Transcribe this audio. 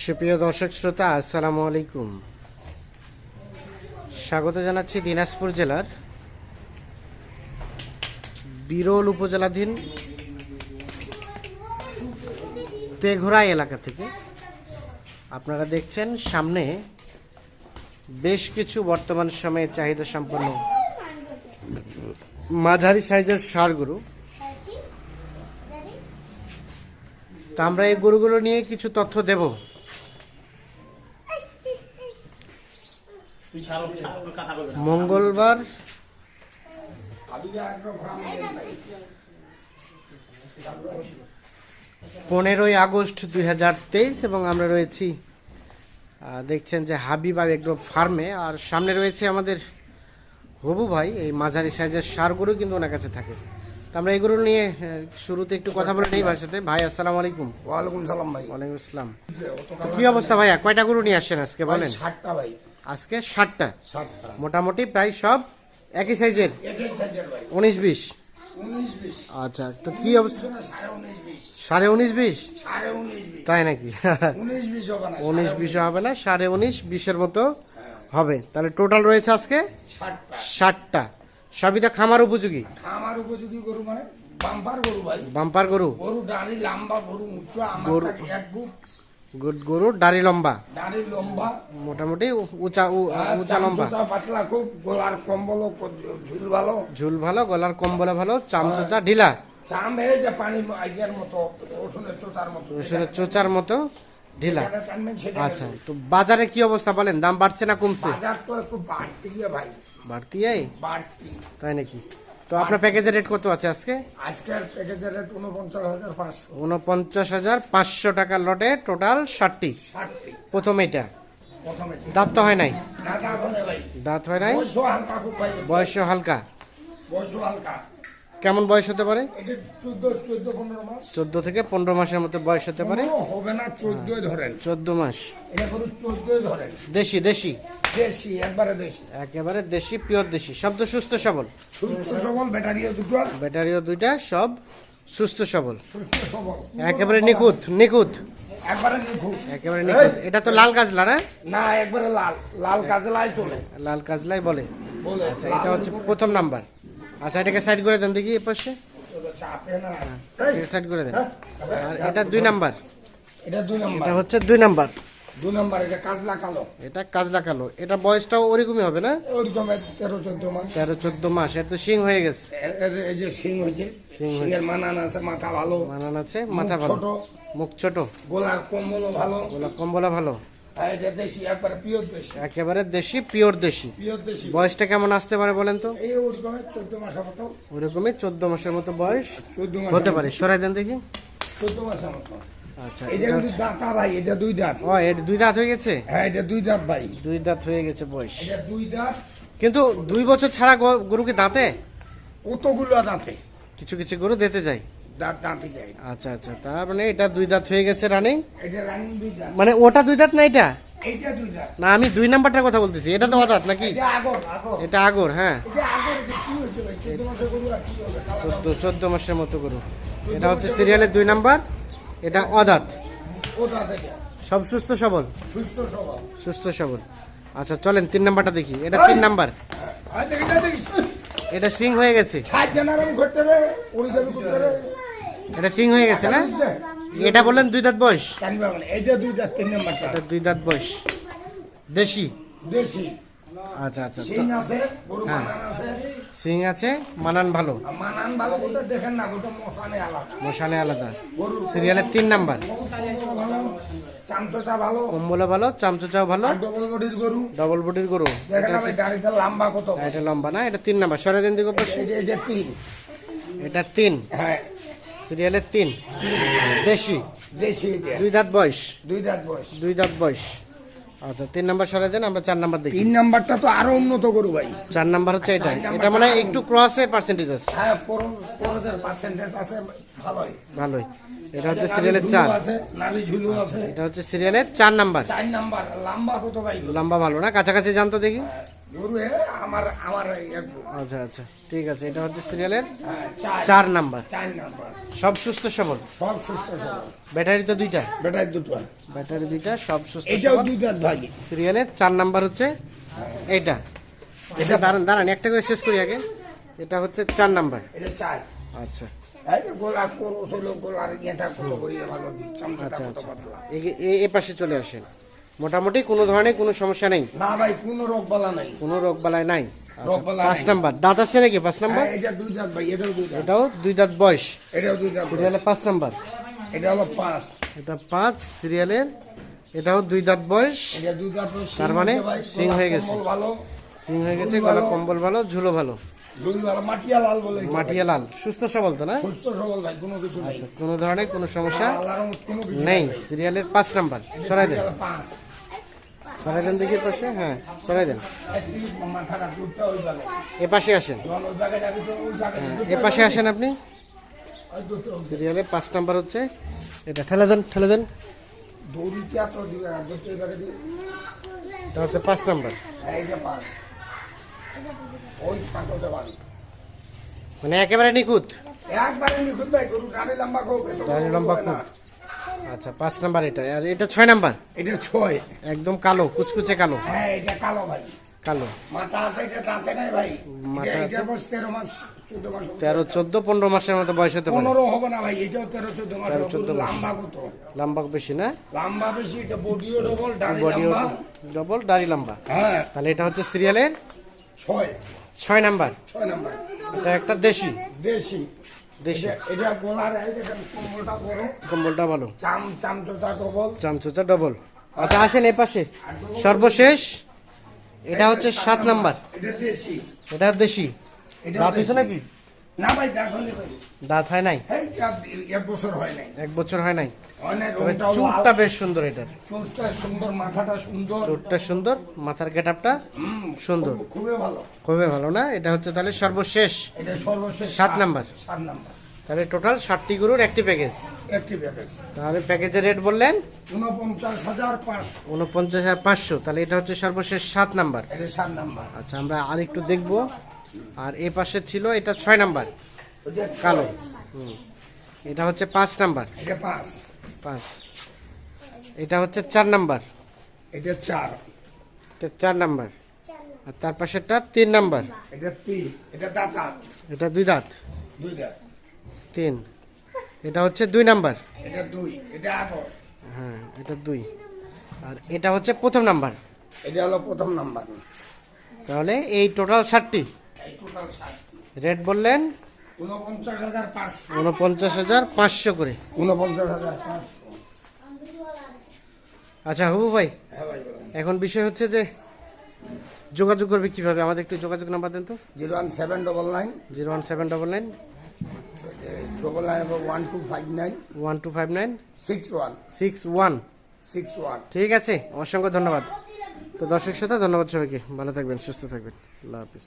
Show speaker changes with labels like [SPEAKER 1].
[SPEAKER 1] সুপ্রিয় দর্শক শ্রোতা, আসসালামু আলাইকুম। স্বাগত জানাচ্ছি দিনাজপুর জেলার বিরল উপজেলাধীন তেঘরা এলাকা থেকে। আপনারা দেখছেন, সামনে বেশ কিছু বর্তমান সময়ে চাহিদা সম্পন্ন মাঝারি সাইজের ষাঁড় গরু। তা আমরা এই গরুগুলো নিয়ে কিছু তথ্য দেব। মঙ্গলবার পনেরোই আগস্ট দু হাজার তেইশ এবং আমরা রয়েছি দেখছেন যে হাবিব একদম ফার্মে। আর সামনে রয়েছে আমাদের হবু ভাই এই মাঝারি সাইজের সার গরু কিন্তু ওনার কাছে থাকে। তো আমরা এগুলো নিয়ে শুরুতে একটু কথা বলে নেই ভাইয়ের সাথে। ভাই আসসালামু আলাইকুম।
[SPEAKER 2] ওয়ালাইকুম সালাম ভাই।
[SPEAKER 1] ওয়ালাইকুম আসসালাম। কি অবস্থা ভাইয়া? কয়টা গরু নিয়ে আসছেন আজকে বলেন?
[SPEAKER 2] ষাটটা ভাই।
[SPEAKER 1] আজকে ষাটটা। মোটামুটি প্রায় সব একই সাইজের। উনিশ বিশ। আচ্ছা তো কি অবস্থা?
[SPEAKER 2] সাড়ে উনিশ বিশ।
[SPEAKER 1] তাই নাকি?
[SPEAKER 2] উনিশ বিশ হবে না
[SPEAKER 1] সাড়ে উনিশ বিশের মতো হবে। তাহলে টোটাল রয়েছে আজকে?
[SPEAKER 2] ষাটটা।
[SPEAKER 1] সবই তো খামার উপযোগী?
[SPEAKER 2] খামার উপযোগী গরু মানে বাম্পার গরু ভাই।
[SPEAKER 1] বাম্পার গরু?
[SPEAKER 2] গরু দাঁড়ি লম্বা গরু উঁচু আমার এক বুক
[SPEAKER 1] গরুর দাড়ি লম্বা।
[SPEAKER 2] দাঁড়ি লম্বা।
[SPEAKER 1] মোটামুটি উঁচা উ- উঁচা লম্বা।
[SPEAKER 2] পাতলা খুব গোলার কম্বল ঝুল ভালো।
[SPEAKER 1] ঝুল ভালো গলার কম্বলে ভালো চামচোচা ঢিলা।
[SPEAKER 2] চাম এই যে পানি আগের মতো রসুনের চোতার মতো।
[SPEAKER 1] রসুনের চোচার মতো ঢিলা। আচ্ছা তো বাজারে কি অবস্থা বলেন? দাম বাড়ছে না কমছে?
[SPEAKER 2] বাজার তো একটু বাড়তি ভাই।
[SPEAKER 1] বাড়তি এই?
[SPEAKER 2] বাড়তি।
[SPEAKER 1] তাই নাকি? তো আপনার প্যাকেজের রেট কত আছে আজকে?
[SPEAKER 2] আজকের প্যাকেজের রেট উনপঞ্চাশ হাজার পাঁচশো।
[SPEAKER 1] উনপঞ্চাশ হাজার পাঁচশো টাকার লটে টোটাল ষাটটি।
[SPEAKER 2] ষাটটি।
[SPEAKER 1] প্রথম এটা। দাঁত তো হয় নাই? দাঁত হয় নাই
[SPEAKER 2] বয়স হালকা।
[SPEAKER 1] বয়সও হালকা। কেমন বয়স হতে পারে?
[SPEAKER 2] চোদ্দ
[SPEAKER 1] থেকে পনেরো মাসের মতো বয়স হতে পারে।
[SPEAKER 2] হবে না চোদ্দই ধরেন।
[SPEAKER 1] চোদ্দ মাস। দেশি দেশি?
[SPEAKER 2] দেশি একবারে দেশি।
[SPEAKER 1] একেবারে দেশি পিওর দেশি। সব তো সুস্থ সবল?
[SPEAKER 2] সুস্থ সবল ব্যাটারিও দুটো।
[SPEAKER 1] ব্যাটারিও দুইটা সব সুস্থ সবল। একেবারে নিখুঁত নিখুঁত।
[SPEAKER 2] একবারে নিখুঁত।
[SPEAKER 1] একেবারে নিখুঁত। এটা তো লাল না?
[SPEAKER 2] না একবারে লাল। লাল কাজে চলে।
[SPEAKER 1] লাল কাজলাই বলে।
[SPEAKER 2] বলে।
[SPEAKER 1] আচ্ছা এটা হচ্ছে প্রথম নাম্বার। আচ্ছা এটাকে সাইড করে দেন দেখি এ পাশে সাইড করে দেন। আর এটা দুই নাম্বার।
[SPEAKER 2] এটা দুই নম্বর।
[SPEAKER 1] এটা হচ্ছে দুই নাম্বার।
[SPEAKER 2] দুই নম্বর এটা কাজলা কালো।
[SPEAKER 1] এটা কাজলা কালো। এটা বয়সটাও ওরকমই হবে না?
[SPEAKER 2] মাস।
[SPEAKER 1] এর তো হয়ে গেছে।
[SPEAKER 2] এর- এর- এই যে সিং হয়েছে সিংয়ের মানান আছে মাথা ভালো।
[SPEAKER 1] মানান আছে মাথা
[SPEAKER 2] মুখ
[SPEAKER 1] ভালো।
[SPEAKER 2] ছোট।
[SPEAKER 1] মুখ ছোট।
[SPEAKER 2] গোলার কম্বলও ভালো।
[SPEAKER 1] গোলা কম্বলা ভালো।
[SPEAKER 2] এটা দেশি একবারে পিওর দেশি।
[SPEAKER 1] একেবারে দেশি পিওর দেশি।
[SPEAKER 2] পিওর দেশি।
[SPEAKER 1] বয়সটা কেমন আসতে পারে বলেন তো?
[SPEAKER 2] এই চোদ্দ মাসের মতো।
[SPEAKER 1] ওরকমই চোদ্দ মাসের মতো বয়স?
[SPEAKER 2] মাস
[SPEAKER 1] হতে পারে। সরাই দেন দেখি।
[SPEAKER 2] চোদ্দ মাসের মতো।
[SPEAKER 1] আচ্ছা
[SPEAKER 2] এটা
[SPEAKER 1] এটা
[SPEAKER 2] কিন্তু দাঁতা ভাই এটা দুই দাঁত।
[SPEAKER 1] ও এর দুই দাঁত হয়ে গেছে?
[SPEAKER 2] হ্যাঁ এটা দুই দাঁত ভাই।
[SPEAKER 1] দুই দাঁত হয়ে গেছে বয়স।
[SPEAKER 2] এটা দুই দাঁত।
[SPEAKER 1] কিন্তু দুই বছর ছাড়া গরুকে দাঁতে?
[SPEAKER 2] কতগুলো দাঁতে?
[SPEAKER 1] কিছু কিছু গরু দিতে যায়।
[SPEAKER 2] দাঁত দাঁতে যায়
[SPEAKER 1] আচ্ছা আচ্ছা তার মানে এটা দুই দাঁত হয়ে গেছে রানিং
[SPEAKER 2] এটা রানিং দুই দাঁত।
[SPEAKER 1] মানে ওটা দুই দাঁত না এটা?
[SPEAKER 2] এইটা দুই দাঁত।
[SPEAKER 1] না আমি দুই নাম্বারটার কথা বলতেছি এটা তো অদাঁত নাকি?
[SPEAKER 2] এটা আগর আগর।
[SPEAKER 1] এটা আগর হ্যাঁ।
[SPEAKER 2] এটা আগর কি হয়েছে মাসের গরু আর কি হবে? কালা
[SPEAKER 1] চোদ্দ চোদ্দ মাসের মতো গরু। এটা হচ্ছে সিরিয়ালের দুই নাম্বার এটা অদাঁত।
[SPEAKER 2] এটা।
[SPEAKER 1] সব সুস্থ সবল?
[SPEAKER 2] সুস্থ
[SPEAKER 1] সবল। আচ্ছা চলেন তিন নাম্বারটা দেখি। এটা তিন নাম্বার।
[SPEAKER 2] দেখি
[SPEAKER 1] এটা সিং হয়ে গেছে।
[SPEAKER 2] সাত জানার আমি করতে রে উড়ে যাবি করতে রে
[SPEAKER 1] এটা সিং হয়ে গেছে না? এটা বললেন দুই দাঁত বয়স।
[SPEAKER 2] কানবে দুই দাঁত তিন নাম্বারটা
[SPEAKER 1] এটা দুই দাঁত বয়স। দেশি?
[SPEAKER 2] দেশি।
[SPEAKER 1] আচ্ছা আচ্ছা
[SPEAKER 2] সিং আছে গরু
[SPEAKER 1] হ্যাঁ।
[SPEAKER 2] মানান আছে।
[SPEAKER 1] সিং আছে মানান ভালো।
[SPEAKER 2] আর মানান ভালো বলতে দেখেন না ওটা মশানে আলাদা।
[SPEAKER 1] মশানে আলাদা। সিরিয়ালের তিন নাম্বার।
[SPEAKER 2] ভালো ভালো।
[SPEAKER 1] কম্বলে ভালো চামচোচাও ভালো।
[SPEAKER 2] ডবল বডির গরু।
[SPEAKER 1] ডবল বডির গরু।
[SPEAKER 2] দেখেন না ভাই গাড়িটা লম্বা কত?
[SPEAKER 1] এটা লম্বা না এটা তিন নাম্বার। সরে দিন দিকে
[SPEAKER 2] তিন।
[SPEAKER 1] এটা তিন।
[SPEAKER 2] হ্যাঁ।
[SPEAKER 1] সিরিয়ালের তিন। দেশি।
[SPEAKER 2] দেশি
[SPEAKER 1] দুই দাঁত বয়স।
[SPEAKER 2] দুই দাঁত বয়স।
[SPEAKER 1] দুই দাঁত বয়স। আচ্ছা তিন নাম্বার সরে দেন আমরা চার নাম্বার দেখি।
[SPEAKER 2] তিন নাম্বারটা তো আরও উন্নত গরু ভাই।
[SPEAKER 1] চার নাম্বার হচ্ছে এটা। এটা মানে একটু ক্রসের পার্সেন্টেজ আছে
[SPEAKER 2] হ্যাঁ পনেরো পার্সেন্টেজ আছে ভালোই।
[SPEAKER 1] ভালোই। এটা হচ্ছে সিরিয়ালের চার।
[SPEAKER 2] নালি ঝুলু আছে।
[SPEAKER 1] এটা হচ্ছে সিরিয়ালের চার নাম্বার।
[SPEAKER 2] চার নাম্বার লম্বা কত ভাই?
[SPEAKER 1] লম্বা ভালো না? কাছাকাছি জানতো দেখি।
[SPEAKER 2] গরু হে আমার আমার
[SPEAKER 1] আচ্ছা আচ্ছা ঠিক আছে এটা হচ্ছে সিরিয়ালের
[SPEAKER 2] চার
[SPEAKER 1] নাম্বার।
[SPEAKER 2] চার নাম্বার।
[SPEAKER 1] সব সুস্থ সবল?
[SPEAKER 2] সব সুস্থ সবল।
[SPEAKER 1] ব্যাটারি তো দুইটা?
[SPEAKER 2] বেটার দুটো
[SPEAKER 1] ব্যাটারি দুইটা সব সুস্থ
[SPEAKER 2] এটাও
[SPEAKER 1] সবল?
[SPEAKER 2] ভাগে
[SPEAKER 1] সিরিয়ালের চার নাম্বার হচ্ছে এইটা এটা দাঁড়ান দাঁড়ান একটা করে শেষ করি আগে। এটা হচ্ছে চার নাম্বার।
[SPEAKER 2] এটা
[SPEAKER 1] আচ্ছা। আচ্ছা আচ্ছা। এ পাশে চলে আসেন। মোটামুটি কোনো ধরনের কোনো সমস্যা নেই?
[SPEAKER 2] না ভাই কোনো রোগ বালা নাই।
[SPEAKER 1] কোনো রোগ বালাই নাই? আচ্ছা, পাঁচ নাম্বার। দাঁত আছে নাকি পাঁচ নাম্বার?
[SPEAKER 2] হ্যাঁ, এটা দুই দাঁত ভাই এটাও দুই দাঁত।
[SPEAKER 1] এটাও দুই দাঁত বয়স।
[SPEAKER 2] এটাও দুই দাঁত
[SPEAKER 1] সিরিয়ালে পাঁচ নাম্বার।
[SPEAKER 2] এটা হলো পাঁচ।
[SPEAKER 1] এটা পাঁচ সিরিয়ালের। এটাও দুই দাঁত বয়স।
[SPEAKER 2] এটা দুই দাঁত হলো
[SPEAKER 1] তার মানে সিং হয়ে গেছে।
[SPEAKER 2] ভালো।
[SPEAKER 1] সিং হয়ে গেছে গলা কম্বল ভালো ঝুলো ভালো।
[SPEAKER 2] মাটিয়া লাল বলে
[SPEAKER 1] মাটিয়া লাল। সুস্থ সবল তো না?
[SPEAKER 2] সুস্থ সবল ভাই কোনো কিছু নাই।
[SPEAKER 1] কোনো ধরনের কোনো সমস্যা নেই। সিরিয়ালের পাঁচ নাম্বার। সরাই দেন। সরাই দেন পাশে। হ্যাঁ সরাই দেন। এ পাশে আসেন।
[SPEAKER 2] জায়গায়
[SPEAKER 1] এ পাশে আসেন আপনি। সিরিয়ালে পাঁচ নাম্বার হচ্ছে এটা ঠেলে দেন ঠেলে দেন। এটা হচ্ছে পাঁচ নাম্বার।
[SPEAKER 2] ওই পাঁচটা বাড়ি।
[SPEAKER 1] মানে একেবারে নিখুঁত?
[SPEAKER 2] একবারে নিখুঁত ভাই গরু গাড়ি লম্বা খুব এত
[SPEAKER 1] লম্বা
[SPEAKER 2] না।
[SPEAKER 1] আচ্ছা পাঁচ নাম্বার এটা। আর এটা ছয় নাম্বার?
[SPEAKER 2] এটা ছয়।
[SPEAKER 1] একদম কালো কুচকুচে কালো।
[SPEAKER 2] হ্যাঁ এটা কালো ভাই।
[SPEAKER 1] কালো।
[SPEAKER 2] মাথা আছে এটা দাঁতে নাই ভাই।
[SPEAKER 1] মাথা আছে।
[SPEAKER 2] তেরো মাস চোদ্দ মাস
[SPEAKER 1] তেরো চোদ্দ পনেরো মাসের মতো বয়স হতে পারে।
[SPEAKER 2] পনেরো হবে না ভাই এটাও তেরো চোদ্দ মাস
[SPEAKER 1] তেরো, চোদ্দ
[SPEAKER 2] লম্বা কত?
[SPEAKER 1] লম্বা বেশি না?
[SPEAKER 2] লম্বা বেশি এটা বডিও ডবল ডাড়ি লম্বা।
[SPEAKER 1] ডবল দাড়ি লম্বা।
[SPEAKER 2] হ্যাঁ।
[SPEAKER 1] তাহলে এটা হচ্ছে সিরিয়ালের
[SPEAKER 2] ছয়।
[SPEAKER 1] ছয় নাম্বার।
[SPEAKER 2] ছয় নাম্বার।
[SPEAKER 1] এটা একটা দেশি।
[SPEAKER 2] দেশি।
[SPEAKER 1] দেশি।
[SPEAKER 2] এটা- এটা গোলার এই বড়।
[SPEAKER 1] কম্বলটা ভালো।
[SPEAKER 2] চাম চামচটা ডবল।
[SPEAKER 1] চামচুচা ডবল। আচ্ছা আসেন এ পাশে। সর্বশেষ। এটা হচ্ছে সাত নাম্বার।
[SPEAKER 2] এটা দেশি।
[SPEAKER 1] এটা দেশি।
[SPEAKER 2] এটা না ভাই দেখো নি ভাই
[SPEAKER 1] দাঁত হয় নাই?
[SPEAKER 2] এক- বছর হয় নাই।
[SPEAKER 1] এক বছর হয়। চুটটা বেশ সুন্দর এটার।
[SPEAKER 2] সুন্দর মাথাটা সুন্দর।
[SPEAKER 1] চুটটা সুন্দর মাথার গেটআপটা সুন্দর।
[SPEAKER 2] খুবই ভালো।
[SPEAKER 1] খুবই ভালো না? এটা হচ্ছে তাহলে সর্বশেষ।
[SPEAKER 2] এটা সর্বশেষ
[SPEAKER 1] সাত নাম্বার।
[SPEAKER 2] সাত নাম্বার।
[SPEAKER 1] তাহলে টোটাল ষাটটি গরুর একটি প্যাকেজ।
[SPEAKER 2] একটি প্যাকেজ।
[SPEAKER 1] তাহলে প্যাকেজের রেট বললেন?
[SPEAKER 2] উনপঞ্চাশ হাজার পাঁচশো।
[SPEAKER 1] উনপঞ্চাশ হাজার পাঁচশো। তাহলে এটা হচ্ছে সর্বশেষ সাত নাম্বার।
[SPEAKER 2] সাত নাম্বার।
[SPEAKER 1] আচ্ছা আমরা আর একটু দেখব। আর এ পাশে ছিল এটা ছয় নাম্বার। কালো। হুম। এটা হচ্ছে পাঁচ নাম্বার।
[SPEAKER 2] এটা পাঁচ।
[SPEAKER 1] পাঁচ। এটা হচ্ছে চার নাম্বার।
[SPEAKER 2] এটা চার।
[SPEAKER 1] এটা চার নাম্বার। আর তার পাশেরটা তিন নাম্বার।
[SPEAKER 2] এটা তিন। এটা দাতা
[SPEAKER 1] এটা দুই দাঁত। তিন। এটা হচ্ছে দুই নাম্বার।
[SPEAKER 2] এটা দুই। এটা আঠারো
[SPEAKER 1] হ্যাঁ এটা দুই। আর এটা হচ্ছে প্রথম নাম্বার।
[SPEAKER 2] এটা হলো প্রথম নাম্বার।
[SPEAKER 1] তাহলে এই টোটাল ষাটটি রেট বললেন?
[SPEAKER 2] উনপঞ্চাশ হাজার পাঁচশো।
[SPEAKER 1] করে।
[SPEAKER 2] উনপঞ্চাশ হাজার
[SPEAKER 1] আচ্ছা হুবু ভাই
[SPEAKER 2] হ্যাঁ
[SPEAKER 1] এখন বিষয় হচ্ছে যে যোগাযোগ করবে কীভাবে? আমাদের একটু যোগাযোগ নাম্বার দেন তো।
[SPEAKER 2] Zero one seven double nine.
[SPEAKER 1] Zero one seven double nine.
[SPEAKER 2] Double nine one two five nine
[SPEAKER 1] one two five nine
[SPEAKER 2] six one
[SPEAKER 1] six one
[SPEAKER 2] six one
[SPEAKER 1] ঠিক আছে অসংখ্য ধন্যবাদ। তো দর্শক শ্রোতা ধন্যবাদ সবাইকে। ভালো থাকবেন সুস্থ থাকবেন। আল্লাহ হাফিজ।